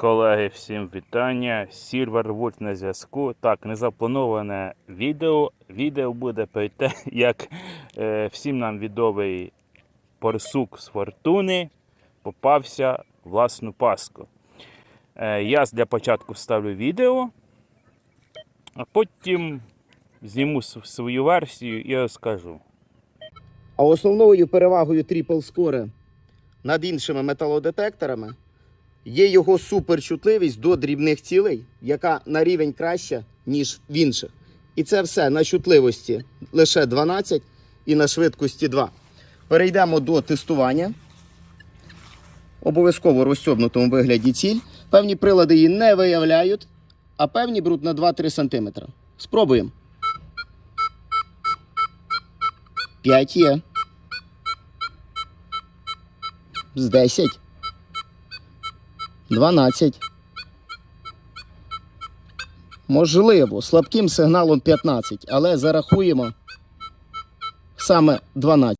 Колеги, всім вітання. Silverwood на зв'язку. Так, незаплановане відео. Відео буде про те, як е, всім нам відомий порсук з фортуни попався в власну паску. Е, я для початку вставлю відео, а потім зніму свою версію і розкажу. А основною перевагою Triple Score над іншими металодетекторами є його суперчутливість до дрібних цілей, яка на рівень краща, ніж в інших. І це все на чутливості лише 12 і на швидкості 2. Перейдемо до тестування. Обов'язково розсьобнутому вигляді ціль. Певні прилади її не виявляють, а певні беруть на 2-3 см. Спробуємо. 5 є. З 10. 12. Можливо, слабким сигналом 15, але зарахуємо саме 12.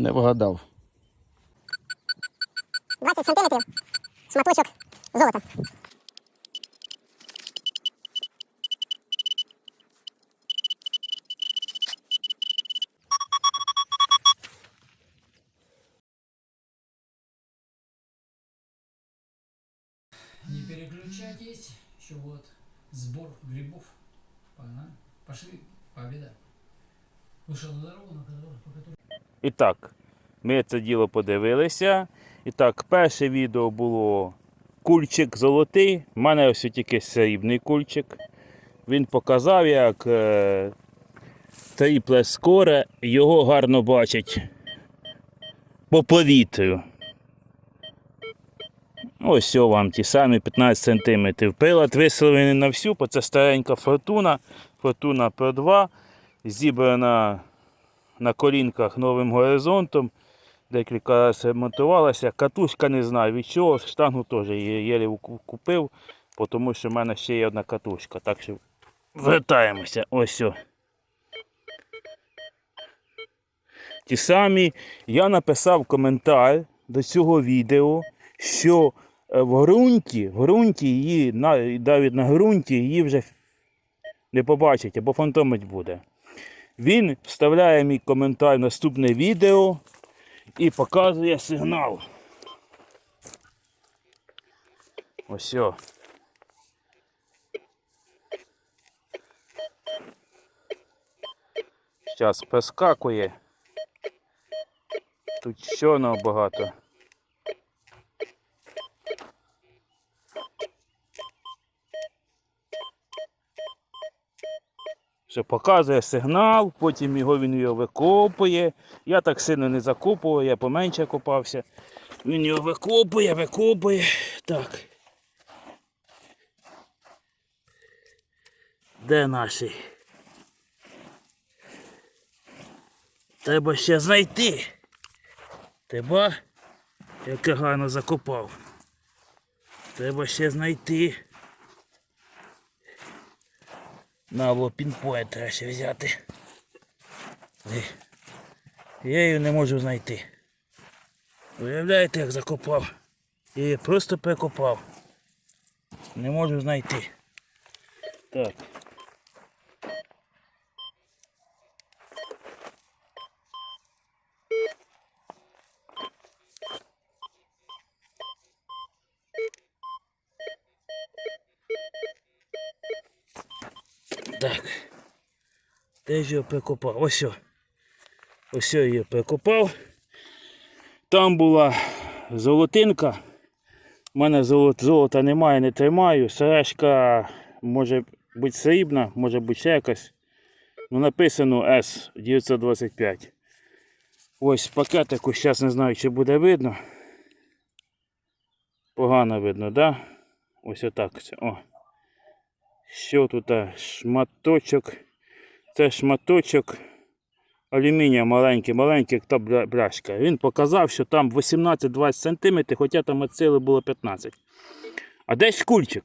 Не вгадав. 20 сантиметрів шматочок золота. Не переключайтесь. Еще вот сбор грибов. Погнали. Пошли. Победа. Вышел на дорогу, на которой, по которой І так, ми це діло подивилися. І так, перше відео було кульчик золотий. У мене ось тільки срібний кульчик. Він показав, як е, тріпле скоре його гарно бачить по повітрю. Ось вам ті самі 15 см. Прилад виставлений на всю, бо це старенька фортуна. Фортуна Pro 2. Зібрана на колінках новим горизонтом. Декілька разів ремонтувалася. Катушка не знаю від чого, штангу теж єлі купив, тому що в мене ще є одна катушка. Так що вертаємося. Ось. о. Ті самі я написав коментар до цього відео, що е, в ґрунті, в ґрунті її, навіть на ґрунті її вже не побачить або фантомить буде. Він вставляє мій коментар в наступне відео і показує сигнал. Ось. о. Зараз прискакує. Тут чорного багато. Що показує сигнал, потім його він його викопує. Я так сильно не закопував, я поменше копався. Він його викопує, викопує. Так. Де наші? Треба ще знайти. Тебе, як я гарно закопав. Треба ще знайти. На було пінпоінт треба ще взяти. Я її не можу знайти. Уявляєте, як закопав? Я її просто перекопав. Не можу знайти. Так. Так. Де ж його прикопав? Ось. Ось я її прикопав. Там була золотинка. У мене золота, немає, не тримаю. Сережка може бути срібна, може бути ще якась. Ну, написано С925. Ось пакетику, зараз не знаю, чи буде видно. Погано видно, да? Ось отак. О. Що тут? Шматочок. Це шматочок алюмінія маленький, маленький, як та бля- бляшка. Він показав, що там 18-20 см, хоча там від сили було 15. А де ж кульчик?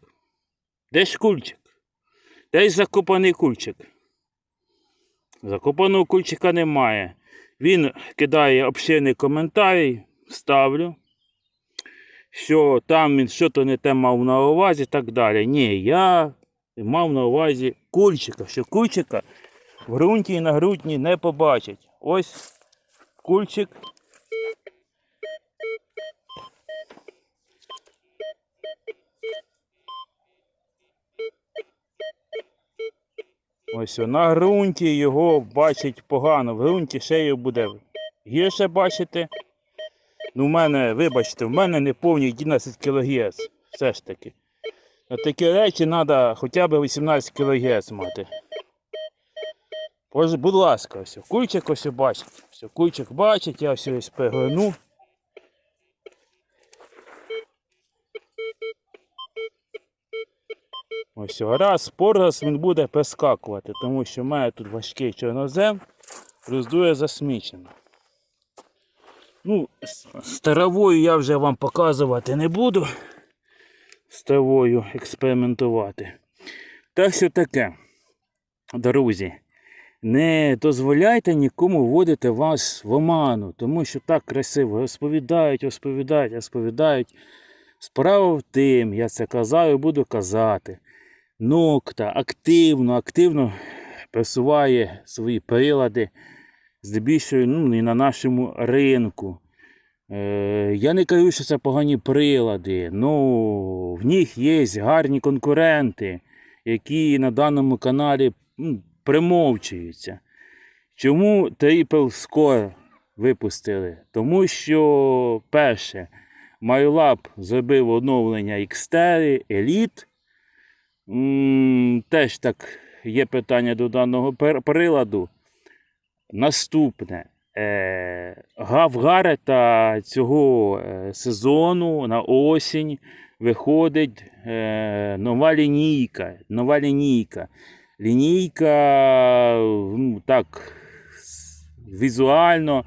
Де ж кульчик? Де ж закопаний кульчик? Закопаного кульчика немає. Він кидає обширний коментарій, ставлю, що там він щось не те мав на увазі і так далі. Ні, я мав на увазі кульчика, що кульчика в ґрунті і на грудні не побачить. Ось кульчик. Ось на ґрунті його бачить погано. В ґрунті його буде гірше бачити. Ну, в мене, вибачте, в мене не повні 11 кГц. Все ж таки. Такі речі треба хоча б 18 кГц мати. Будь ласка, все. Кульчик ось бачить. Все, кульчик бачить, я все ось перегорну. Ось раз по раз він буде прискакувати, тому що мене тут важкий чорнозем, роздує засмічено. Ну, з я вже вам показувати не буду. З травою експериментувати. Так що таке, друзі, не дозволяйте нікому вводити вас в оману, тому що так красиво розповідають, розповідають, розповідають. Справа в тим, я це казав і буду казати. Нокта активно, активно просуває свої прилади, здебільшого ну, і на нашому ринку. Е, я не кажу, що це погані прилади. Ну, в них є гарні конкуренти, які на даному каналі ну, примовчуються. Чому Triple Score випустили? Тому що, перше, MyLab зробив оновлення Xterra Elite. Теж так є питання до даного приладу. Наступне. Е, га- цього е, сезону на осінь виходить е, нова лінійка. Нова лінійка. Лінійка ну, так, візуально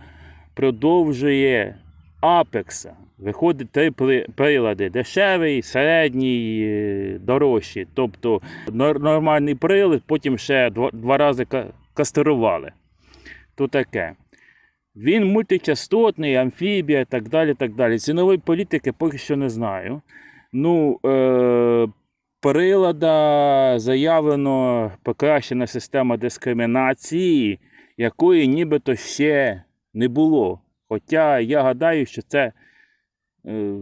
продовжує Апекса. Виходить три прилади: дешевий, середній, дорожчий. Тобто нормальний прилад, потім ще два, два рази ка- кастрували. То таке. Він мультичастотний, амфібія так далі. так далі. Цінової політики поки що не знаю. Ну, е, прилада заявлено покращена система дискримінації, якої нібито ще не було. Хоча я гадаю, що це е,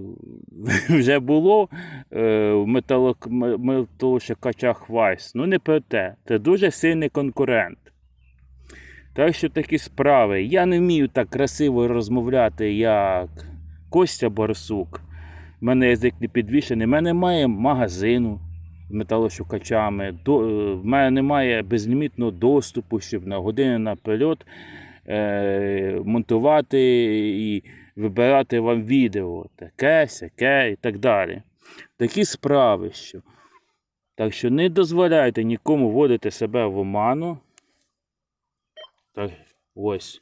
вже було е, в металок- Вайс. Ну не про те. Це дуже сильний конкурент. Так що такі справи. Я не вмію так красиво розмовляти, як Костя Борсук. У мене язик не підвішений. У мене немає магазину з металошукачами. До, е, в мене немає безлімітного доступу, щоб на години наперед е, монтувати і вибирати вам відео. Таке, сяке і так далі. Такі справи. Що. Так що не дозволяйте нікому вводити себе в оману. Так, ось.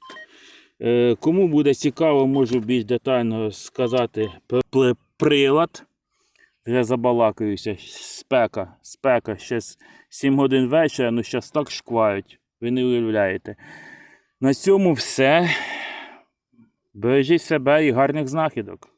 Е, кому буде цікаво, можу більш детально сказати прилад. Вже забалакаюся. Спека. Спека. Ще 7 годин вечора, ну зараз так шквають. Ви не уявляєте. На цьому все. Бережіть себе і гарних знахідок.